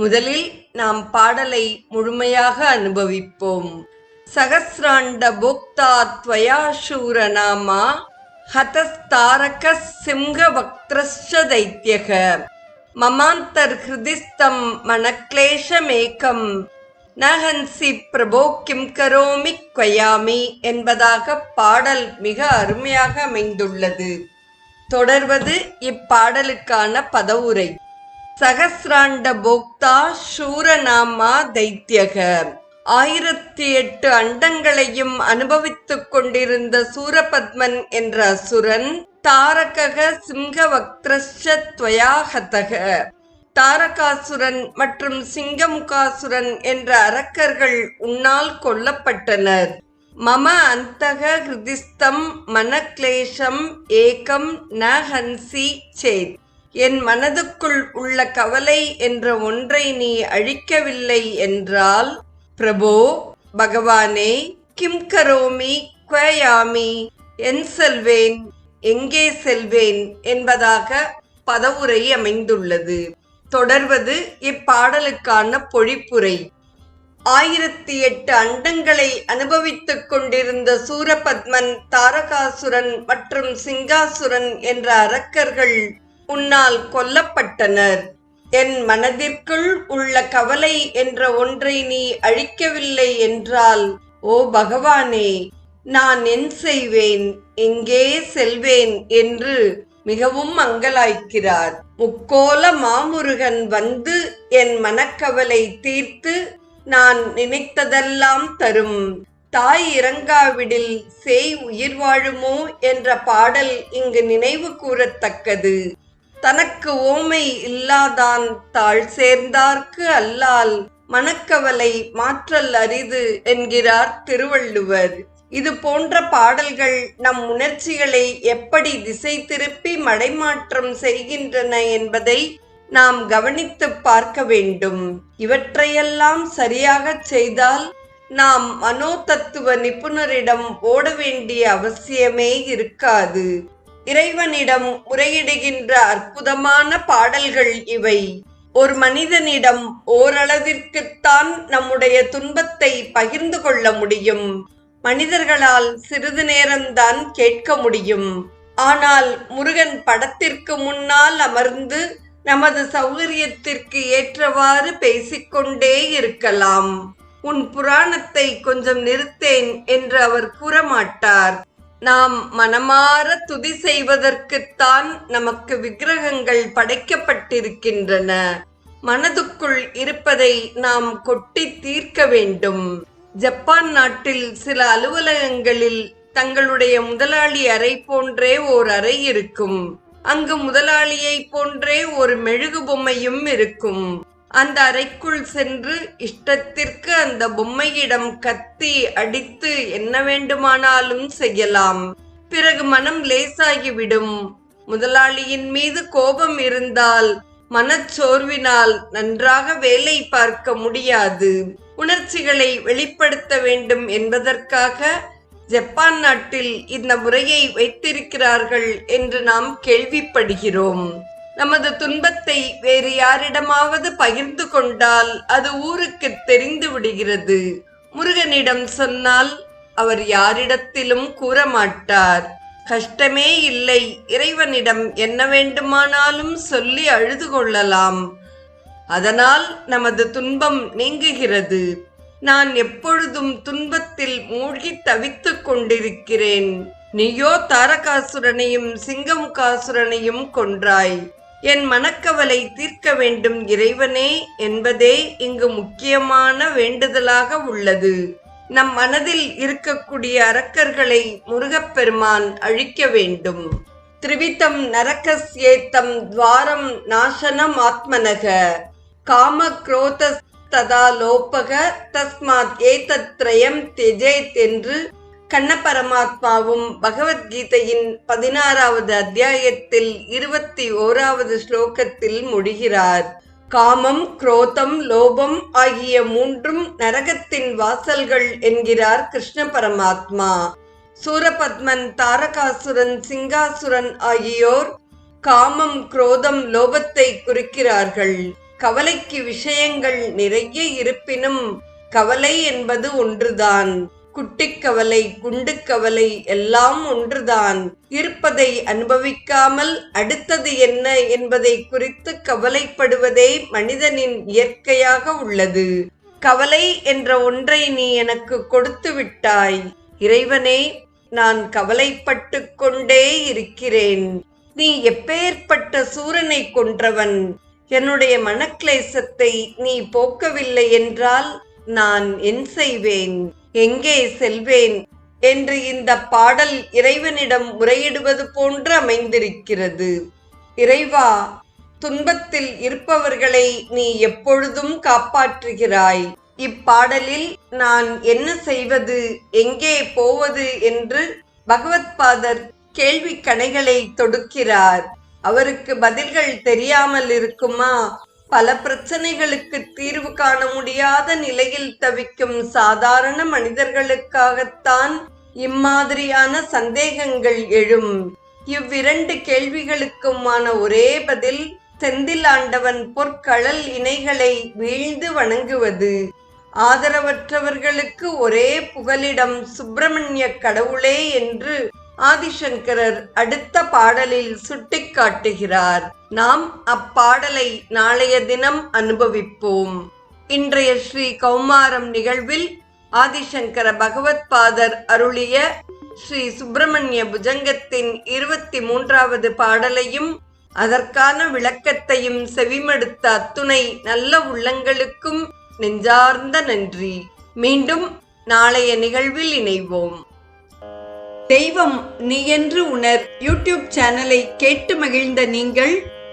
முதலில் நாம் பாடலை முழுமையாக அனுபவிப்போம். சகசிராண்ட போக்தா துவயா சூரநாமா ஹதஸ்தாரக சிம்ஹ வக்திரஸ்ச தைத்தியக மமாந்தர் ஹிருதிஸ்தம் மனக்லேஷமேக்கம் நஹன்சி பிரபோ கிம் கரோமி கொயாமி என்பதாக பாடல் மிக அருமையாக அமைந்துள்ளது. தொடர்வது இப்பாடலுக்கான பதவுரை. சகசிராண்ட போக்தா சூரநாமா தைத்தியக ஆயிரத்தி எட்டு அண்டங்களையும் அனுபவித்துக் கொண்டிருந்த சூரபத்மன் என்ற அசுரன் தாரகக சிங்கவக்திரஸ்வயாகதக தாரகாசுரன் மற்றும் சிங்கமுகாசுரன் என்ற அரக்கர்கள் உன்னால் கொல்லப்பட்டனர். மம அந்தக ஹிருதிஸ்தம் மனக்லேஷம் ஏகம் ந ஹன்சி சேத். என் மனதுக்குள் உள்ள கவலை என்ற ஒன்றை நீ அழிக்கவில்லை என்றால் பிரபோ பகவானே கிம் கரோமி குவயாமி என் செல்வேன் எங்கே செல்வேன் என்பதாக பதவுரை அமைந்துள்ளது. தொடர்வது இப்பாடலுக்கான பொழிப்புரை. ஆயிரத்தி எட்டு அண்டங்களை அனுபவித்துக் கொண்டிருந்த சூரபத்மன் தாரகாசுரன் மற்றும் சிங்காசுரன் என்ற அரக்கர்கள் உன்னால் கொல்லப்பட்டனர். என் மனதிற்குள் உள்ள கவலை என்ற ஒன்றை நீ அழிக்கவில்லை என்றால் ஓ பகவானே நான் என் செய்வேன் எங்கே செல்வேன் என்று மிகவும் அங்கலாய்க்கிறார் முக்கோல மாமுருகன் வந்து என் மனக்கவலை தீர்த்து நான் நினைத்ததெல்லாம் தரும். தாய் இறங்காவிடில் சேய் உயிர் வாழுமோ என்ற பாடல் இங்கு நினைவு கூறத்தக்கது. தனக்கு ஓமை இல்லாதான் தாழ் சேர்ந்தார்க்கு அல்லால் மனக்கவலை மாற்றல் அரிது என்கிறார் திருவள்ளுவர். இது போன்ற பாடல்கள் நம் உணர்ச்சிகளை எப்படி திசை திருப்பி மடைமாற்றம் செய்கின்றன என்பதை நாம் கவனித்து பார்க்க வேண்டும். இவற்றையெல்லாம் சரியாகச் செய்தால் நாம் மனோதத்துவ நிபுணரிடம் ஓட வேண்டிய அவசியமே இருக்காது. இறைவனிடம் முறையிடுகின்ற அற்புதமான பாடல்கள் இவை. ஒரு மனிதனிடம் ஓரளவிற்குத்தான் நம்முடைய துன்பத்தை பகிர்ந்து கொள்ள முடியும். மனிதர்களால் சிறிது நேரம்தான் கேட்க முடியும். ஆனால் முருகன் படத்திற்கு முன்னால் அமர்ந்து நமது சௌகரியத்திற்கு ஏற்றவாறு பேசிக்கொண்டே இருக்கலாம். உன் புராணத்தை கொஞ்சம் நிறுத்தேன் என்று அவர் கூறமாட்டார். நாம் மனமாற துதி செய்வதற்குத்தான் நமக்கு விக்கிரகங்கள் படைக்கப்பட்டிருக்கின்றன. மனதுக்குள் இருப்பதை நாம் கொட்டி தீர்க்க வேண்டும். ஜப்பான் நாட்டில் சில அலுவலகங்களில் தங்களுடைய முதலாளி அறை போன்றே ஓர் அறை இருக்கும். அங்கு முதலாளியை போன்றே ஒரு மெழுகு பொம்மையும் இருக்கும். அந்த அறைக்குள் சென்று இஷ்டத்திற்கு அந்த பொம்மையிடம் கத்தி அடித்து என்ன வேண்டுமானாலும் செய்யலாம். பிறகு மனம் லேசாகிவிடும். முதலாளியின் மீது கோபம் இருந்தால் மனச்சோர்வினால் நன்றாக வேலை பார்க்க முடியாது. உணர்ச்சிகளை வெளிப்படுத்த வேண்டும் என்பதற்காக ஜப்பான் நாட்டில் இந்த முறையை வைத்திருக்கிறார்கள் என்று நாம் கேள்விப்படுகிறோம். நமது துன்பத்தை வேறு யாரிடமாவது பகிர்ந்து கொண்டால் அது ஊருக்கு தெரிந்து விடுகிறது. முருகனிடம் சொன்னால் அவர் யாரிடத்திலும் கூறமாட்டார். கஷ்டமே இல்லை இறைவனிடம் என்ன வேண்டுமானாலும் சொல்லி அழுது கொள்ளலாம். அதனால் நமது துன்பம் நீங்குகிறது. நான் எப்பொழுதும் துன்பத்தில் மூழ்கி தவித்துக் கொண்டிருக்கிறேன். நீயோ தாரகாசுரனையும் சிங்கமுகாசுரனையும் கொன்றாய். என் மனக்கவலை தீர்க்க வேண்டும் இறைவனே என்பதே இங்கு முக்கியமான வேண்டுதலாக உள்ளது. நம் மனதில் இருக்கக்கூடிய அரக்கர்களை முருகப்பெருமான் அழிக்க வேண்டும். திரிவிதம் நரகஸ்யேத்தம் துவாரம் நாசனம் ஆத்மனக. காம குரோத ததா லோபக தஸ்மாத் ஏதத்ரயம் தெஜேத் என்று கண்ண பரமாத்மாவும் பகவத்கீதையின் பதினாறாவது அத்தியாயத்தில் இருபத்தி ஓராவது ஸ்லோகத்தில் முடிகிறார். காமம் குரோதம் லோபம் ஆகிய மூன்றும் நரகத்தின் வாசல்கள் என்கிறார் கிருஷ்ண பரமாத்மா சூரபத்மன் தாரகாசுரன் சிங்காசுரன் ஆகியோர் காமம் குரோதம் லோபத்தை குறிக்கிறார்கள். கவலைக்கு விஷயங்கள் நிறைய இருப்பினும் கவலை என்பது ஒன்றுதான். குட்டிக்கவலை குண்டுக்கவலை எல்லாம் ஒன்றுதான். இருப்பதை அனுபவிக்காமல் அடுத்தது என்ன என்பதை குறித்து கவலைப்படுவதே மனிதனின் இயற்கையாக உள்ளது. கவலை என்ற ஒன்றை நீ எனக்கு கொடுத்து விட்டாய். இறைவனே நான் கவலைப்பட்டு கொண்டே இருக்கிறேன். நீ எப்பேற்பட்ட சூரனை கொன்றவன்? என்னுடைய மனக்லேசத்தை நீ போக்கவில்லை என்றால் நான் என் செய்வேன். எங்கே செல்வேன் என்று இந்த பாடல் இறைவனிடம் முறையிடுவது போன்று அமைந்திருக்கிறது. இறைவா துன்பத்தில் இருப்பவர்களை நீ எப்பொழுதும் காப்பாற்றுகிறாய். இப்பாடலில் நான் என்ன செய்வது எங்கே போவது என்று பகவத்பாதர் கேள்வி கணைகளை தொடுக்கிறார். அவருக்கு பதில்கள் தெரியாமல் இருக்குமா? பல பிரச்சனைகளுக்கு தீர்வு காண முடியாத நிலையில் தவிக்கும் சாதாரண மனிதர்களுக்காகத்தான் இம்மாதிரியான சந்தேகங்கள் எழும். இவ்விரண்டு கேள்விகளுக்குமான ஒரே பதில் செந்தில் ஆண்டவன் பொற்களல் இணைகளை வீழ்ந்து வணங்குவது. ஆதரவற்றவர்களுக்கு ஒரே புகலிடம் சுப்பிரமணிய கடவுளே என்று ஆதிசங்கரர் அடுத்த பாடலில் சுட்டிக்காட்டுகிறார். நாம் அப்பாடலை நாளைய தினம் அனுபவிப்போம். இன்றைய ஸ்ரீ கௌமாரம் நிகழ்வில் ஆதிசங்கர பகவத் பாதர் அருளிய ஸ்ரீ சுப்பிரமணிய புஜங்கத்தின் இருபத்தி மூன்றாவது பாடலையும் அதற்கான விளக்கத்தையும் செவிமடுத்த அத்துணை நல்ல உள்ளங்களுக்கும் நெஞ்சார்ந்த நன்றி. மீண்டும் நாளைய நிகழ்வில் இணைவோம். தெய்வம் நீ என்று உணர் யூடியூப் சேனலை கேட்டு மகிழ்ந்த நீங்கள்